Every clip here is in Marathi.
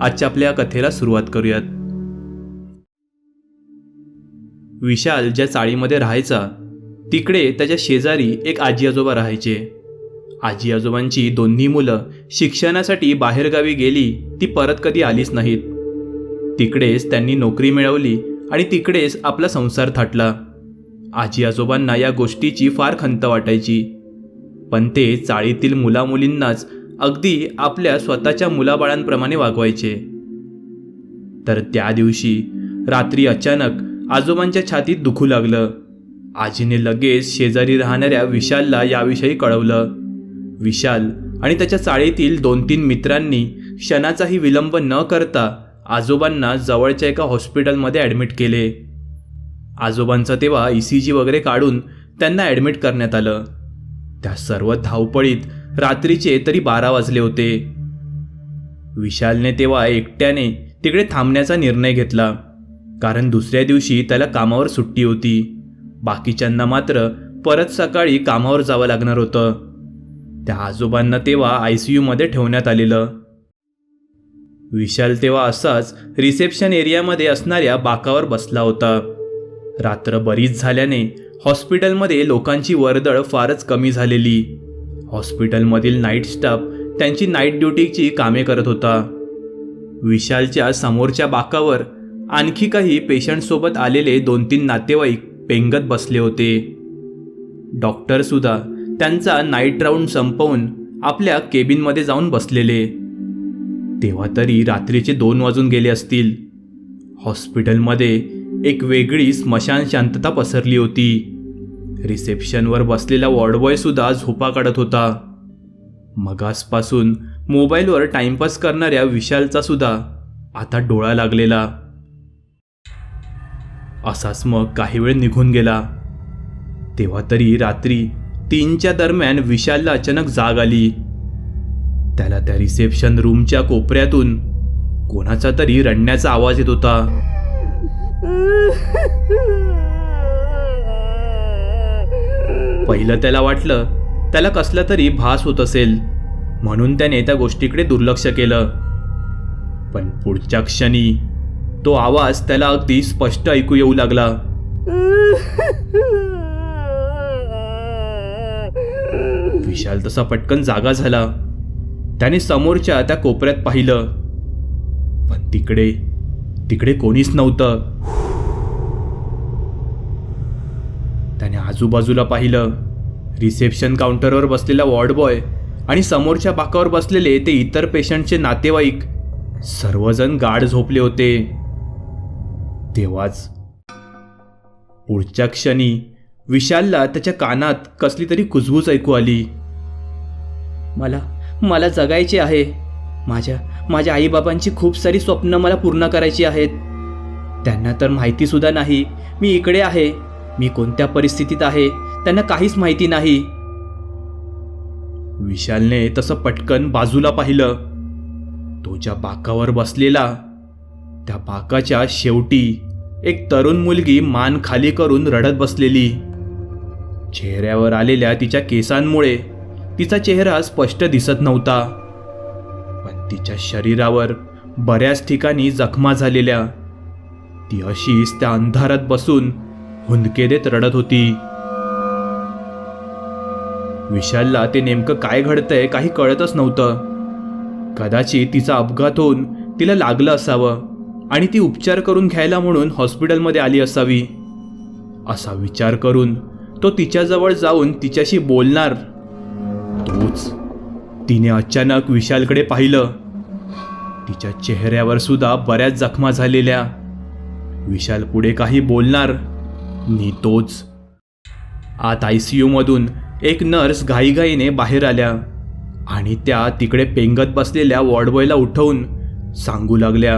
आजच्या आपल्या कथेला सुरुवात करूयात. विशाल ज्या चाळीमध्ये राहायचा तिकडे त्याच्या शेजारी एक आजी आजोबा राहायचे. आजी आजोबांची दोन्ही मुलं शिक्षणासाठी बाहेरगावी गेली ती परत कधी आलीच नाहीत. तिकडेच त्यांनी नोकरी मिळवली आणि तिकडेच आपला संसार थाटला. आजी आजोबांना या गोष्टीची फार खंत वाटायची. पण ते चाळीतील मुलामुलींनाच अगदी आपल्या स्वतःच्या मुलाबाळांप्रमाणे वागवायचे. तर त्या दिवशी रात्री अचानक आजोबांच्या छातीत दुखू लागलं. आजीने लगेच शेजारी राहणाऱ्या विशालला याविषयी कळवलं. विशाल आणि त्याच्या चाळीतील दोन तीन मित्रांनी क्षणाचाही विलंब न करता आजोबांना जवळच्या एका हॉस्पिटलमध्ये ॲडमिट केले. आजोबांचं तेव्हा ई सी जी वगैरे काढून त्यांना ॲडमिट करण्यात आलं. त्या सर्व धावपळीत रात्रीचे तरी बारा वाजले होते. विशालने तेव्हा एकट्याने तिकडे थांबण्याचा निर्णय घेतला कारण दुसऱ्या दिवशी त्याला कामावर सुट्टी होती. बाकीच्यांना मात्र परत सकाळी कामावर जावं लागणार होतं. त्या आजोबांना तेव्हा आय सी यूमध्ये ठेवण्यात आलेलं. विशाल तेव्हा असाच रिसेप्शन एरियामध्ये असणाऱ्या बाकावर बसला होता. रात्र बरीच झाल्याने हॉस्पिटलमध्ये लोकांची वर्दळ फारच कमी झालेली. हॉस्पिटलमधील नाईट स्टाफ त्यांची नाईट ड्युटीची कामे करत होता. विशालच्या समोरच्या बाकावर आणखी काही पेशंटसोबत आलेले दोन तीन नातेवाईक पेंगत बसले होते. डॉक्टरसुद्धा त्यांचा नाईट राऊंड संपवून आपल्या केबिनमध्ये जाऊन बसलेले. तेव्हा तरी रात्रीचे दोन वाजून गेले असतील. हॉस्पिटलमध्ये एक वेगळी स्मशान शांतता पसरली होती. रिसेप्शनवर बसलेला वॉर्डबॉय सुद्धा झोपा काढत होता. मगासपासून मोबाईलवर टाइमपास करणाऱ्या विशालचा सुद्धा आता डोळा लागलेला. असाच मग काही वेळ निघून गेला. तेव्हा तरी रात्री तीनच्या दरम्यान विशालला अचानक जाग आली. त्याला त्या रिसेप्शन रूमच्या कोपऱ्यातून कोणाचा तरी रडण्याचा आवाज येत होता. पहिलं त्याला वाटलं त्याला कसला तरी भास होत असेल. म्हणून त्याने त्या गोष्टीकडे दुर्लक्ष केलं. पण पुढच्या क्षणी तो आवाज त्याला अगदी स्पष्ट ऐकू येऊ लागला. विशाल तसा पटकन जागा झाला. त्याने समोरच्या त्या कोपऱ्यात पाहिलं. पण तिकडे तिकडे कोणीच नव्हतं त्याने आजूबाजूला पाहिलं. रिसेप्शन काउंटरवर बसलेला वॉर्डबॉय आणि समोरच्या बाकावर बसलेले ते इतर पेशंटचे नातेवाईक. सर्वजण गाढ झोपले होते. तेव्हाच पुढच्या क्षणी विशालला त्याच्या कानात कसली तरी कुजबूज ऐकू आली. मला मला जगायचे आहे. माझ्या माझ्या आईबाबांची खूप सारी स्वप्न मला पूर्ण करायची आहेत. त्यांना तर माहितीसुद्धा नाही मी इकडे आहे. मी कोणत्या परिस्थितीत आहे त्यांना काहीच माहिती नाही. विशालने तसं पटकन बाजूला पाहिलं. तो ज्या बाकावर बसलेला त्या बाकाच्या शेवटी एक तरुण मुलगी मान खाली करून रडत बसलेली. चेहऱ्यावर आलेल्या तिच्या केसांमुळे तिचा चेहरा स्पष्ट दिसत नव्हता. पण तिच्या शरीरावर बऱ्याच ठिकाणी जखमा झालेल्या. ती अशीच त्या अंधारात बसून हुंदके देत रडत होती. विशालला ते नेमकं काय घडतंय काही कळतच नव्हतं. कदाचित तिचा अपघात होऊन तिला लागलं असावं आणि ती उपचार करून घ्यायला म्हणून हॉस्पिटलमध्ये आली असावी. असा विचार करून तो तिच्याजवळ जाऊन तिच्याशी बोलणार. तोच तिने अचानक विशालकडे पाहिलं. तिच्या चेहऱ्यावर सुद्धा बऱ्याच जखमा झालेल्या. विशाल पुढे काही बोलणार. नि तोच आत आय सी यूमधून एक नर्स घाईघाईने बाहेर आल्या आणि त्या तिकडे पेंगत बसलेल्या वॉर्डबॉयला उठवून सांगू लागल्या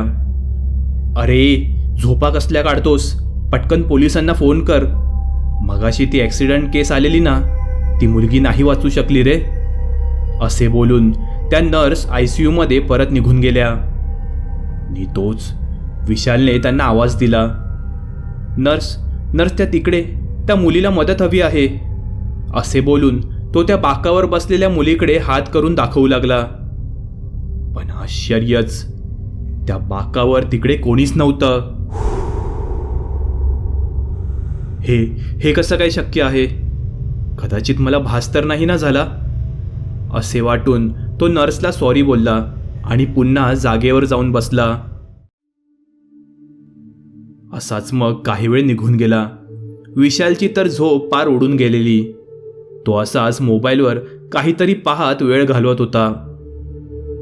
अरे झोपा कसल्या काढतोस? पटकन पोलिसांना फोन कर. मगाशी ती ॲक्सिडंट केस आलेली ना ती मुलगी नाही वाचू शकली रे. असे बोलून त्या नर्स आय सी यूमध्ये परत निघून गेल्या. नी तोच विशालने त्यांना आवाज दिला नर्स नर्स त्या तिकडे त्या मुलीला मदत हवी आहे. असे बोलून तो त्या बाकावर बसलेल्या मुलीकडे हात करून दाखवू लागला. पण आश्चर्यच त्या बाकावर तिकडे कोणीच नव्हतं. हे हे कसं काय शक्य आहे? कदाचित मला भास तर नाही ना झाला? असे वाटून तो नर्सला सॉरी बोलला आणि पुन्हा जागेवर जाऊन बसला. असाच मग काही वेळ निघून गेला. विशालची तर झोप पार उडून गेलेली. तो असाच मोबाईलवर काहीतरी पाहत वेळ घालवत होता.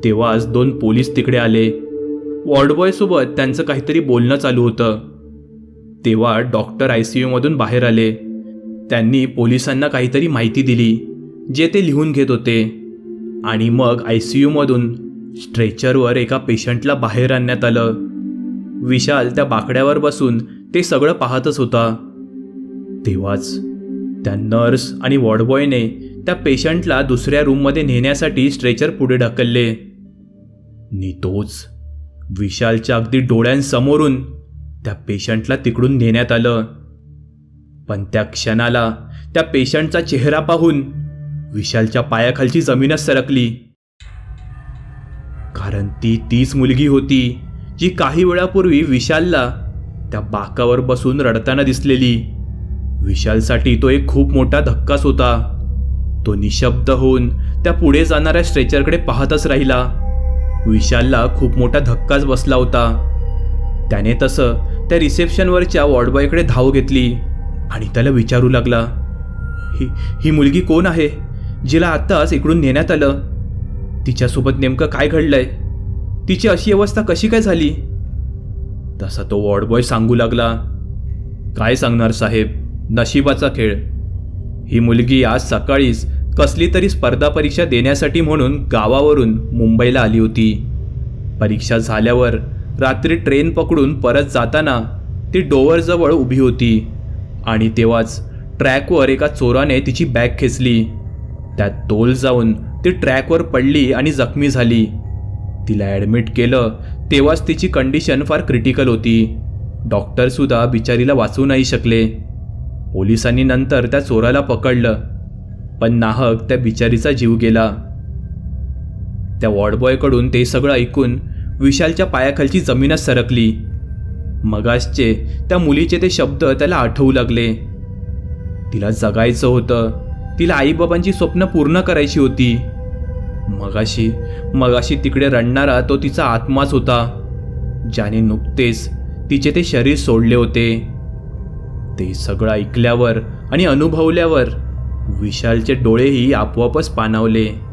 तेव्हाच दोन पोलीस तिकडे आले. वॉर्डबॉयसोबत त्यांचं काहीतरी बोलणं चालू होतं. तेव्हा डॉक्टर आय सी यूमधून बाहेर आले. त्यांनी पोलिसांना काहीतरी माहिती दिली जे ते लिहून घेत होते. आणि मग आय सी यूमधून स्ट्रेचरवर एका पेशंटला बाहेर आणण्यात आलं. विशाल त्या बाकड्यावर बसून ते सगळं पाहतच होता. तेव्हाच त्या नर्स आणि वॉर्डबॉयने त्या पेशंटला दुसऱ्या रूममध्ये नेण्यासाठी स्ट्रेचर पुढे ढकलले. नि तोच विशालच्या अगदी डोळ्यांसमोरून त्या पेशंटला तिकडून नेण्यात आलं. पण त्या क्षणाला त्या पेशंटचा चेहरा पाहून विशालच्या पायाखालची जमीनच सरकली. कारण ती तीच मुलगी होती जी काही वेळापूर्वी विशालला त्या बाकावर बसून रडताना दिसलेली. विशालसाठी तो एक खूप मोठा धक्काच होता. तो निशब्द होऊन त्या पुढे जाणाऱ्या स्ट्रेचरकडे पाहतच राहिला. विशालला खूप मोठा धक्काच बसला होता. त्याने तसं त्या रिसेप्शनवरच्या वॉर्डबॉयकडे धाव घेतली आणि त्याला विचारू लागला ही ही मुलगी कोण आहे जिला आत्ताच इकडून नेण्यात आलं? तिच्यासोबत नेमकं काय घडलंय? तिची अशी अवस्था कशी काय झाली? तसा तो वॉर्डबॉय सांगू लागला. काय सांगणार साहेब? नशिबाचा खेळ. ही मुलगी आज सकाळीच कसली तरी स्पर्धा परीक्षा देण्यासाठी म्हणून गावावरून मुंबईला आली होती. परीक्षा झाल्यावर रात्री ट्रेन पकडून परत जाताना ती डोवरजवळ उभी होती आणि तेव्हाच ट्रॅकवर एका चोराने तिची बॅग खेचली. त्यात तोल जाऊन ती ट्रॅकवर पडली आणि जखमी झाली. तिला ॲडमिट केलं तेव्हाच तिची कंडिशन फार क्रिटिकल होती. डॉक्टरसुद्धा बिचारीला वाचवू नाही शकले. पोलिसांनी नंतर त्या चोराला पकडलं पण नाहक त्या बिचारीचा जीव गेला. त्या वॉर्डबॉयकडून ते सगळं ऐकून विशालच्या पायाखालची जमीनच सरकली. मगासचे त्या मुलीचे ते शब्द त्याला आठवू लागले. तिला जगायचं होतं. तिला आईबाबांची स्वप्न पूर्ण करायची होती. मगाशी मगाशी तिकडे रडणारा तो तिचा आत्माच होता. ज्याने नुकतेच तिचे ते शरीर सोडले होते. ते सगळं ऐकल्यावर आणि अनुभवल्यावर विशालचे डोळेही आपोआपच पाणावले.